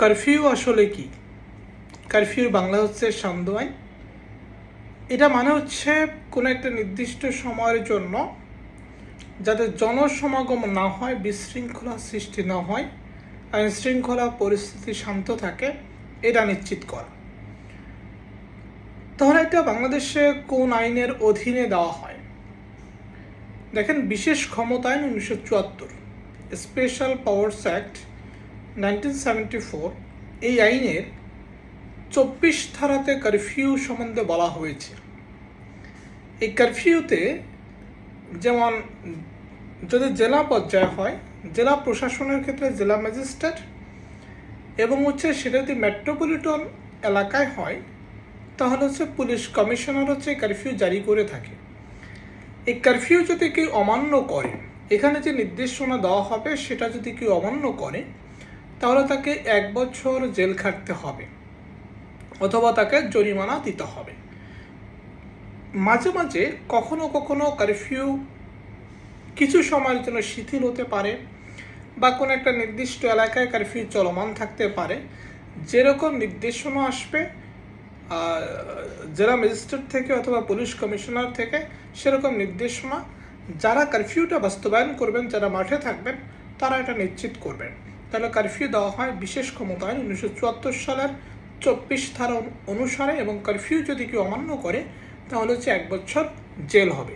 Curfew আসলে কি? কারফিউর বাংলা হচ্ছে সান্ধ্য আইন। এটা মানে হচ্ছে কোনো একটা নির্দিষ্ট সময়ের জন্য যাতে জনসমাগম না হয়, বিশৃঙ্খলা সৃষ্টি না হয় আইন শৃঙ্খলা পরিস্থিতি শান্ত থাকে, এটা নিশ্চিত করা। তাহলে এটা বাংলাদেশে কোন আইনের অধীনে দেওয়া হয়? দেখেন, বিশেষ ক্ষমতা আইন উনিশশো চুয়াত্তর, special powers act nineteen seventy four এই আইনের চব্বিশ ধারাতে কারফিউ সম্বন্ধে বলা হয়েছে। এই কারফিউতে যেমন যদি জেলা পর্যায়ে হয়, জেলা প্রশাসনের ক্ষেত্রে জেলা ম্যাজিস্ট্রেট এবং হচ্ছে সেটা যদি মেট্রোপলিটন এলাকায় হয়, তাহলে হচ্ছে পুলিশ কমিশনার হচ্ছে কারফিউ জারি করে থাকে। এই কারফিউ যদি কেউ অমান্য করে, এখানে যে নির্দেশনা দেওয়া হবে সেটা যদি কেউ অমান্য করে তাহলে তাকে এক বছর জেল খাটতে হবে, অথবা তাকে জরিমানা দিতে হবে। মাঝে মাঝে কখনো কখনো কারফিউ কিছু সময়ের জন্য শিথিল হতে পারে, বা কোনো একটা নির্দিষ্ট এলাকায় কারফিউ চলমান থাকতে পারে। যেরকম নির্দেশনা আসবে জেলা ম্যাজিস্ট্রেট থেকে অথবা পুলিশ কমিশনার থেকে সেরকম নির্দেশনা, যারা কারফিউটা বাস্তবায়ন করবেন, যারা মাঠে থাকবেন, তারা এটা নিশ্চিত করবেন। তাহলে কারফিউ দেওয়া হয় বিশেষ ক্ষমতায় উনিশশো চুয়াত্তর সালের চব্বিশ ধারা অনুসারে এবং কারফিউ যদি কেউ অমান্য করে, তাহলে হচ্ছে এক বছর জেল হবে।